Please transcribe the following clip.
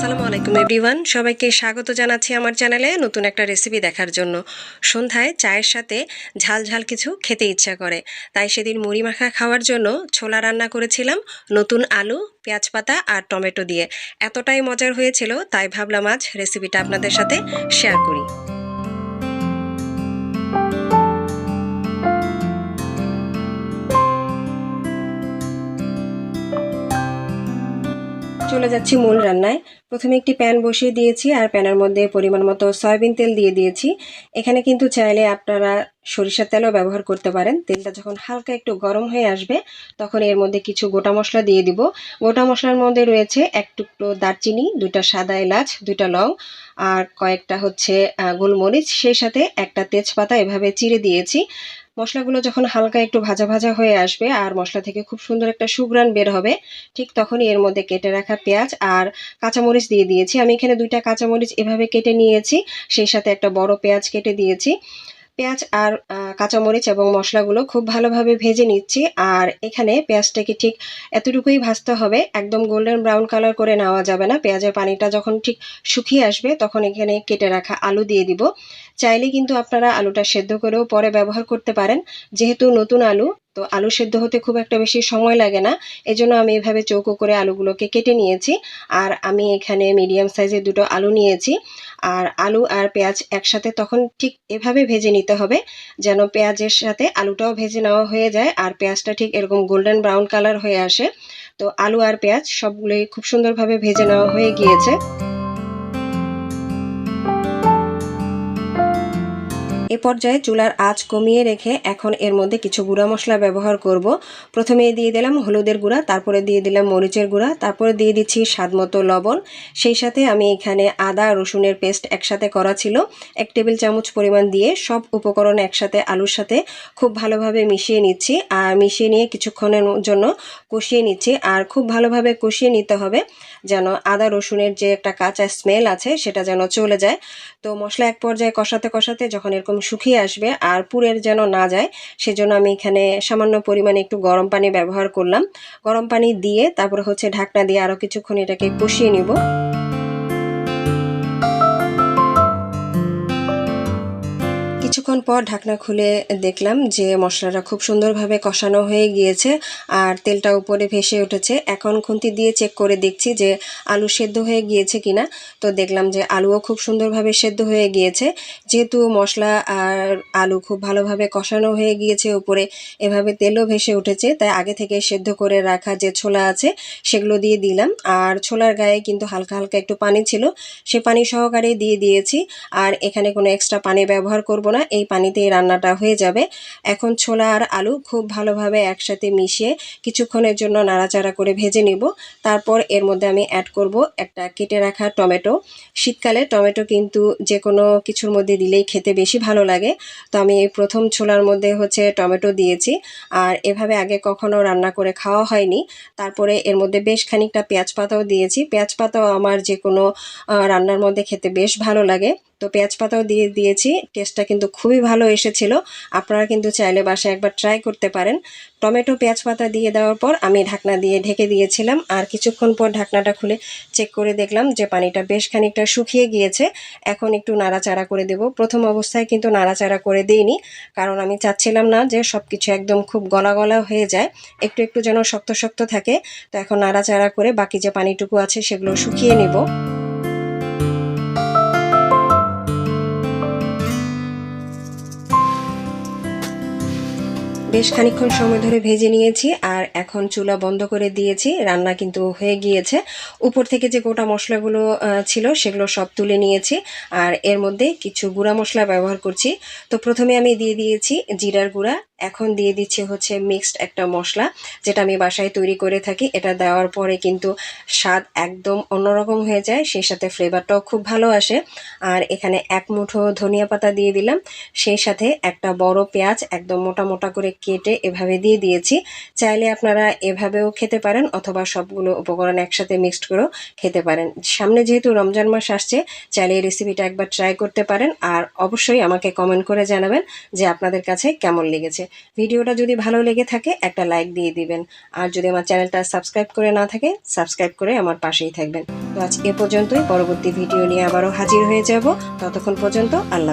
আসসালামু আলাইকুম, এভরিওয়ান। সবাইকে স্বাগত জানাচ্ছি আমার চ্যানেলে নতুন একটা রেসিপি দেখার জন্য। সন্ধ্যায় চায়ের সাথে ঝাল ঝাল কিছু খেতে ইচ্ছা করে। তাই সেদিন মুড়ি মাখা খাওয়ার জন্য ছোলা রান্না করেছিলাম, নতুন আলু, পেঁয়াজ পাতা আর টমেটো দিয়ে। এতটাই মজার হয়েছিল, তাই ভাবলাম আজ রেসিপিটা আপনাদের সাথে শেয়ার করি। চলে যাচ্ছি মূল রান্নায়। প্রথমে একটি প্যান বসিয়ে দিয়েছি আর প্যানের মধ্যে পরিমাণ মতো সয়াবিন তেল দিয়ে দিয়েছি। এখানে কিন্তু চাইলে আপনারা সরিষার তেলও ব্যবহার করতে পারেন। তেলটা যখন হালকা একটু গরম হয়ে আসবে, তখন এর মধ্যে কিছু গোটা মশলা দিয়ে দিব। গোটা মশলার মধ্যে রয়েছে এক টুকরো দারচিনি, দুইটা সাদা এলাচ, দুইটা লং আর কয়েকটা হচ্ছে গোলমরিচ, সেই সাথে একটা তেজপাতা এভাবে চিড়ে দিয়েছি। মশলাগুলো যখন হালকা একটু ভাজা ভাজা হয়ে আসবে আর মশলা থেকে খুব সুন্দর একটা সুগ্রান বের হবে, ঠিক তখনই এর মধ্যে কেটে রাখা পেঁয়াজ আর কাঁচামরিচ দিয়ে দিয়েছি। আমি এখানে দুইটা কাঁচামরিচ এভাবে কেটে নিয়েছি, সেই সাথে একটা বড় পেঁয়াজ কেটে দিয়েছি। পেঁয়াজ আর কাঁচামরিচ এবং মশলাগুলো খুব ভালোভাবে ভেজে নিচ্ছি। আর এখানে পেঁয়াজটাকে ঠিক এতটুকুই ভাজতে হবে। একদম গোল্ডেন ব্রাউন কালার করে নেওয়া যাবে না। পেঁয়াজের পানিটা যখন ঠিক শুকিয়ে আসবে, তখন এখানে কেটে রাখা আলু দিয়ে দিব। চাইলে কিন্তু আপনারা আলুটা সেদ্ধ করেও পরে ব্যবহার করতে পারেন। যেহেতু নতুন আলু তো আলু সেদ্ধ হতে খুব একটা বেশি সময় লাগে না। এজন্য আমি এভাবে চৌকো করে আলুগুলোকে কেটে নিয়েছি। আর আমি এখানে মিডিয়াম সাইজের দুটো আলু নিয়েছি। আর আলু আর পেঁয়াজ একসাথে তখন ঠিক এভাবে ভেজে নিতে হবে, যেন পেঁয়াজের সাথে আলুটাও ভেজে নেওয়া হয়ে যায় আর পেঁয়াজটা ঠিক এরকম গোল্ডেন ব্রাউন কালার হয়ে আসে। তো আলু আর পেঁয়াজ সবগুলোই খুব সুন্দরভাবে ভেজে নেওয়া হয়ে গিয়েছে। এ পর্যায়ে চুলার আঁচ কমিয়ে রেখে এখন এর মধ্যে কিছু গুঁড়া মশলা ব্যবহার করব। প্রথমে দিয়ে দিলাম হলুদের গুঁড়া, তারপরে দিয়ে দিলাম মরিচের গুঁড়া, তারপরে দিয়ে দিচ্ছি স্বাদমতো লবণ। সেই সাথে আমি এখানে আদা, রসুনের পেস্ট একসাথে করা ছিল। এক টেবিল চামচ পরিমাণ দিয়ে সব উপকরণ একসাথে আলুর সাথে খুব ভালোভাবে মিশিয়ে নিচ্ছি। আর মিশিয়ে নিয়ে কিছুক্ষণের জন্য কষিয়ে নিচ্ছি। আর খুব ভালোভাবে কষিয়ে নিতে হবে যেন আদা, রসুনের যে একটা কাঁচা স্মেল আছে সেটা যেন চলে যায়। তো মশলা এক পর্যায়ে কষাতে কষাতে যখন এরকম শুকিয়ে আসবে আর পুরের যেন না যায়, সেজন্য আমি এখানে সামান্য পরিমাণে একটু গরম পানি ব্যবহার করলাম। গরম পানি দিয়ে তারপর হচ্ছে ঢাকনা দিয়ে আরও কিছুক্ষণ এটাকে কষিয়ে নিব। কিছুক্ষণ পর ঢাকনা খুলে দেখলাম যে মশলাটা খুব সুন্দরভাবে কষানো হয়ে গিয়েছে আর তেলটা উপরে ভেসে উঠেছে। এখন খুন্তি দিয়ে চেক করে দেখছি যে আলু সেদ্ধ হয়ে গিয়েছে কিনা। তো দেখলাম যে আলুও খুব সুন্দরভাবে সেদ্ধ হয়ে গিয়েছে। যেহেতু মশলা আর আলু খুব ভালোভাবে কষানো হয়ে গিয়েছে উপরে, এভাবে তেলও ভেসে উঠেছে। তাই আগে থেকে সেদ্ধ করে রাখা যে ছোলা আছে, সেগুলো দিয়ে দিলাম। আর ছোলার গায়ে কিন্তু হালকা হালকা একটু পানি ছিল, সে পানি সহকারে দিয়ে দিয়েছি। আর এখানে কোনো এক্সট্রা পানি ব্যবহার করব না এই পানিতেই রান্নাটা হয়ে যাবে। এখন ছোলা আর আলু খুব ভালোভাবে একসাথে মিশিয়ে কিছুক্ষণের জন্য নাড়াচাড়া করে ভেজে নিব। তারপর এর মধ্যে আমি অ্যাড করব একটা কেটে রাখা টমেটো। শীতকালে টমেটো কিন্তু যে কোনো কিছুর মধ্যে দিলেই খেতে বেশি ভালো লাগে। তো আমি এই প্রথম ছোলার মধ্যে হচ্ছে টমেটো দিয়েছি। আর এভাবে আগে কখনো রান্না করে খাওয়া হয়নি। তারপরে এর মধ্যে বেশ খানিকটা পেঁয়াজ পাতাও দিয়েছি। পেঁয়াজ পাতাও আমার যে কোনো রান্নার মধ্যে খেতে বেশ ভালো লাগে। তো পেঁয়াজ পাতাও দিয়ে দিয়েছি। টেস্টটা কিন্তু খুবই ভালো এসেছিল। আপনারা কিন্তু চাইলে বাসায় একবার ট্রাই করতে পারেন। টমেটো পেঁয়াজ পাতা দিয়ে দেওয়ার পর আমি ঢাকনা দিয়ে ঢেকে দিয়েছিলাম। আর কিছুক্ষণ পর ঢাকনাটা খুলে চেক করে দেখলাম যে পানিটা বেশ খানিকটা শুকিয়ে গিয়েছে। এখন একটু নাড়াচাড়া করে দেব। প্রথম অবস্থায় কিন্তু নাড়াচাড়া করে দিইনি। কারণ আমি চাচ্ছিলাম না যে সব কিছু একদম খুব গলা গলা হয়ে যায়। একটু একটু যেন শক্ত শক্ত থাকে। তো এখন নাড়াচাড়া করে বাকি যে পানিটুকু আছে সেগুলো শুকিয়ে নেব। বেশ খানিক্ষণ সময় ধরে ভেজে নিয়েছি আর এখন চুলা বন্ধ করে দিয়েছি। রান্না কিন্তু হয়ে গিয়েছে। উপর থেকে যে গোটা মশলাগুলো ছিল সেগুলো সব তুলে নিয়েছি আর এর মধ্যে কিছু গুঁড়া মশলা ব্যবহার করছি। তো প্রথমে আমি দিয়ে দিয়েছি জিরার গুঁড়া এখন দিয়ে দিচ্ছি হচ্ছে মিক্সড একটা মশলা, যেটা আমি বাসায় তৈরি করে থাকি। এটা দেওয়ার পরে কিন্তু স্বাদ একদম অন্যরকম হয়ে যায়, সেই সাথে ফ্লেভারটাও খুব ভালো আসে। আর এখানে এক মুঠো ধনিয়া পাতা দিয়ে দিলাম। সেই সাথে একটা বড় পেঁয়াজ একদম মোটা মোটা করে কেটে এভাবে দিয়ে দিয়েছি। চাইলে আপনারা এভাবেও খেতে পারেন অথবা সবগুলো উপকরণ একসাথে মিক্সড করেও খেতে পারেন। সামনে যেহেতু রমজান মাস আসছে, চাইলে এই রেসিপিটা একবার ট্রাই করতে পারেন। আর অবশ্যই আমাকে কমেন্ট করে জানাবেন যে আপনাদের কাছে কেমন লেগেছে। ভিডিওটা যদি ভালো লেগে থাকে, একটা লাইক দিয়ে দিবেন। আর যদি আমার চ্যানেলটা সাবস্ক্রাইব করে না থাকে, সাবস্ক্রাইব করে আমার পাশেই থাকবেন। তো আজ এ পর্যন্তই। পরবর্তী ভিডিও নিয়ে আবারও হাজির হয়ে যাব। ততক্ষণ পর্যন্ত আল্লাহ